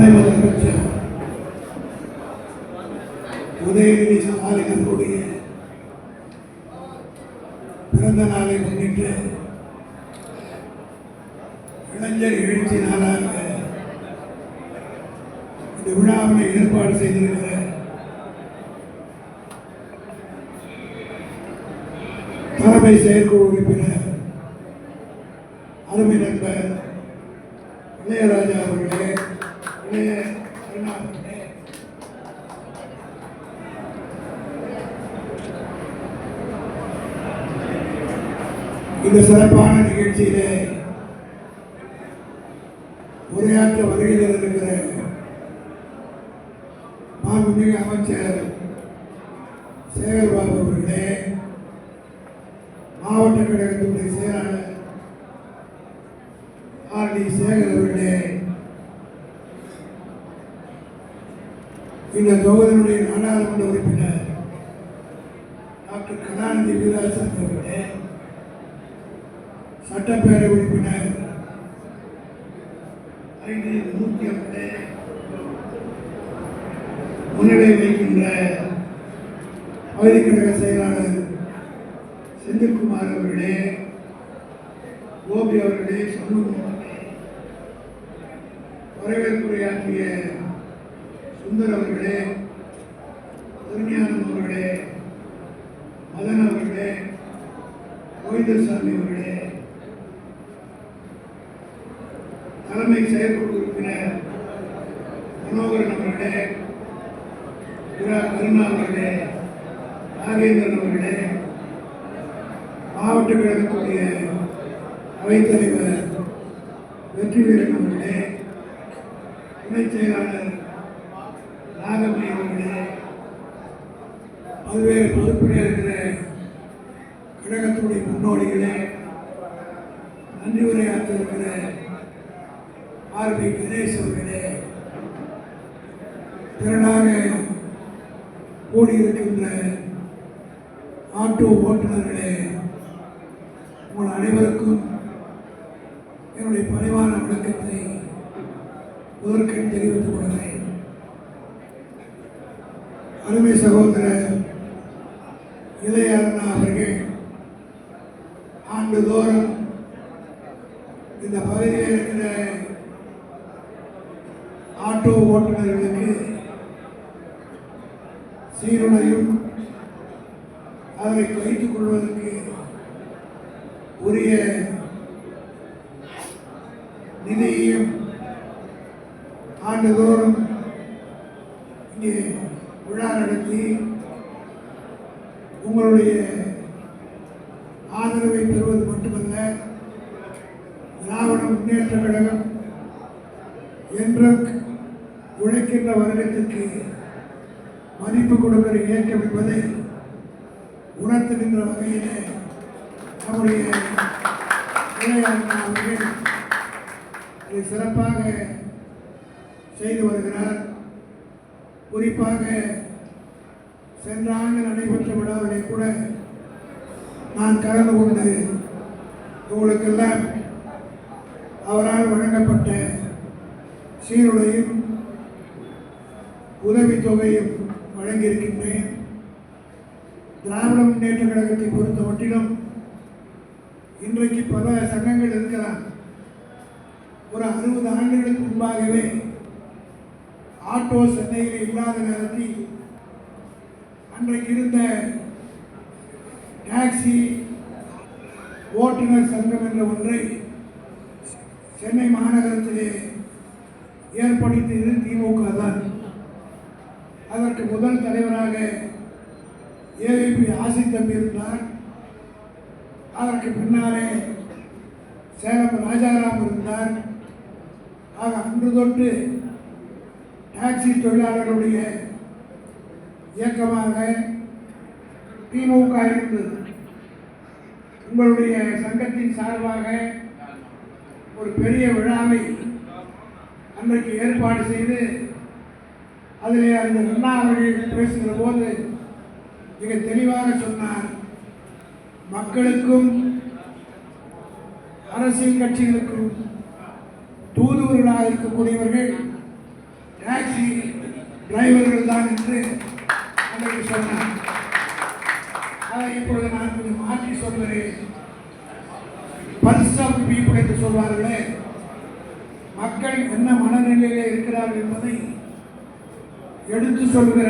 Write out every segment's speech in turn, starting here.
துணை முதலமைச்சர் உதயநிதி ஸ்டாலின் பிறந்த நாளை முன்னிட்டு இளைஞர் எழுச்சி நாளாக இந்த விழாவினை ஏற்பாடு செய்திருக்கிற தலைமை செயற்குழு உறுப்பினர் அருமை நண்பர் இளையராஜா அவர்களே இளைய அண்ணா இந்த சிறப்பான நிகழ்ச்சியிலே உரையாற்ற வருகையில் இருக்கிற மாண்புமிகு அமைச்சர் சேகர்பாபு அவர்களே மாவட்ட கழகத்தினுடைய செயலாளர் ஆர் டி சேகர் அவர்களே இந்த தொகுதியினுடைய நாடாளுமன்ற உறுப்பினர் டாக்டர் கலாநிதி வீராசன் அவர்களே சட்டப்பேரவை உறுப்பினர் ஐந்து நூற்றி ஐம்பது முன்னிலை வைக்கின்ற பகுதி கழக செயலாளர் செந்தில்குமார் அவர்களே கோபி அவர்களே சண்முகம் அவர்களே வரவேற்புரையாற்றிய சுந்தர் அவர்களே திருஞானம் அவர்களே மதன் அவர்களே கோவிந்தசாமி அவர்களே தலைமை செயற்குழு உறுப்பினர் மனோகரன் அவர்களே இரா கருணா அவர்களே நாகேந்திரன் அவர்களே மாவட்ட கழகத்துடைய அவைத்தலைவர் வெற்றிவீரன் அவர்களே துணைச் செயலாளர் நாகமணி அவர்களே பல்வேறு பொறுப்பில் இருக்கிற கழகத்துடைய முன்னோடிகளே நன்றி உரையாற்ற இருக்கிற ஆர் பி கணேஷ் அவர்களே திரளாக கூடியிருக்கின்ற ஆட்டோ ஓட்டுநர்களே உங்கள் அனைவருக்கும் என்னுடைய பணிவான வணக்கத்தை முதற்கண் தெரிவித்துக் கொள்கிறேன். அருமை சகோதரர் இளைய அவர்கள் ஆண்டுதோறும் இந்த பகுதியில் இருக்கிற ஆட்டோ ஓட்டுநர்களுக்கு சீருடையும் அதனை வைத்துக் கொள்வதற்கு உரிய நிதியையும் ஆண்டுதோறும் இங்கே விழா நடத்தி உங்களுடைய ஆதரவை பெறுவது மட்டுமல்ல திராவிட முன்னேற்ற கழகம் என்ற உழைக்கின்ற வருடத்திற்கு மதிப்பு கொடுக்கிற இயக்கம் என்பதை உணர்த்துகின்ற வகையிலே நம்முடைய அவர்கள் இதை சிறப்பாக செய்து வருகிறார். குறிப்பாக சென்ற ஆண்டு நடைபெற்ற விழாவிலே கூட நான் கலந்து கொண்டு உங்களுக்கெல்லாம் அவரால் வழங்கப்பட்ட சீருடையும் உதவித்தொகையும் வழங்கியிருக்கின்றேன். திராவிட முன்னேற்ற கழகத்தை பொறுத்த மட்டிலும் இன்றைக்கு பல சங்கங்கள் இருக்கலாம். ஒரு அறுபது ஆண்டுகளுக்கு முன்பாகவே ஆட்டோ சென்னையில் இல்லாத நேரத்தில் அன்றைக்கு இருந்த டாக்ஸி ஓட்டுநர் சங்கம் என்ற ஒன்றை சென்னை மாநகரத்திலே ஏற்படுத்தியது திமுக தான். அதற்கு முதல் தலைவராக ஏஐபி ஆசி தம்பி இருந்தார். அதற்கு பின்னாலே சேலம் ராஜாராம் இருந்தார். ஆக அன்று தொட்டு டாக்ஸி தொழிலாளர்களுடைய இயக்கமாக திமுக இருந்தது. உங்களுடைய சங்கத்தின் சார்பாக ஒரு பெரிய விழாவை அன்றைக்கு ஏற்பாடு செய்து அதில் அந்த அண்ணா அவர்கள் பேசுகிற போது மிக தெளிவாக சொன்னார் மக்களுக்கும் அரசியல் கட்சிகளுக்கும் தூதுவர்களாக இருக்கக்கூடியவர்கள் டாக்ஸி டிரைவர்கள் தான் என்று அன்றைக்கு சொன்னார் அதை இப்பொழுது நான் கொஞ்சம் மாற்றி சொல்கிறேன் பல்ஸ் ஆஃப் பீப்புள் என்று சொல்வார்களே மக்கள் என்ன மனநிலையிலே இருக்கிறார்கள் என்பதை எடுத்து சொல்கிற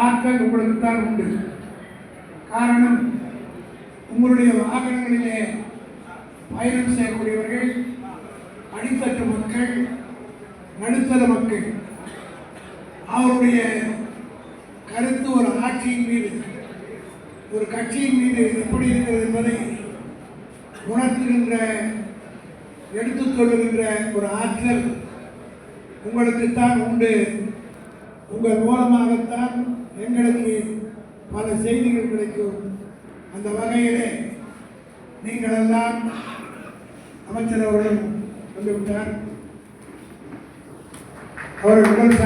ஆற்றல் உங்களுக்கு தான் உண்டு. காரணம் உங்களுடைய வாகனங்களிலே பயணம் செய்யக்கூடியவர்கள் அடித்தட்டு மக்கள் நடுத்தர மக்கள் அவருடைய கருத்து ஒரு ஆட்சியின் மீது ஒரு கட்சியின் மீது எப்படி இருக்கிறது என்பதை உணர்த்துகின்ற எடுத்துச் சொல்லுகின்ற ஒரு ஆற்றல் உங்களுக்குத்தான் உண்டு. உங்கள் மூலமாகத்தான் எங்களுக்கு பல செய்திகள் கிடைக்கும். அந்த வகையிலே நீங்களெல்லாம் அமைச்சர் அவர்களும் வந்துவிட்டார். அவர்கள் உடல்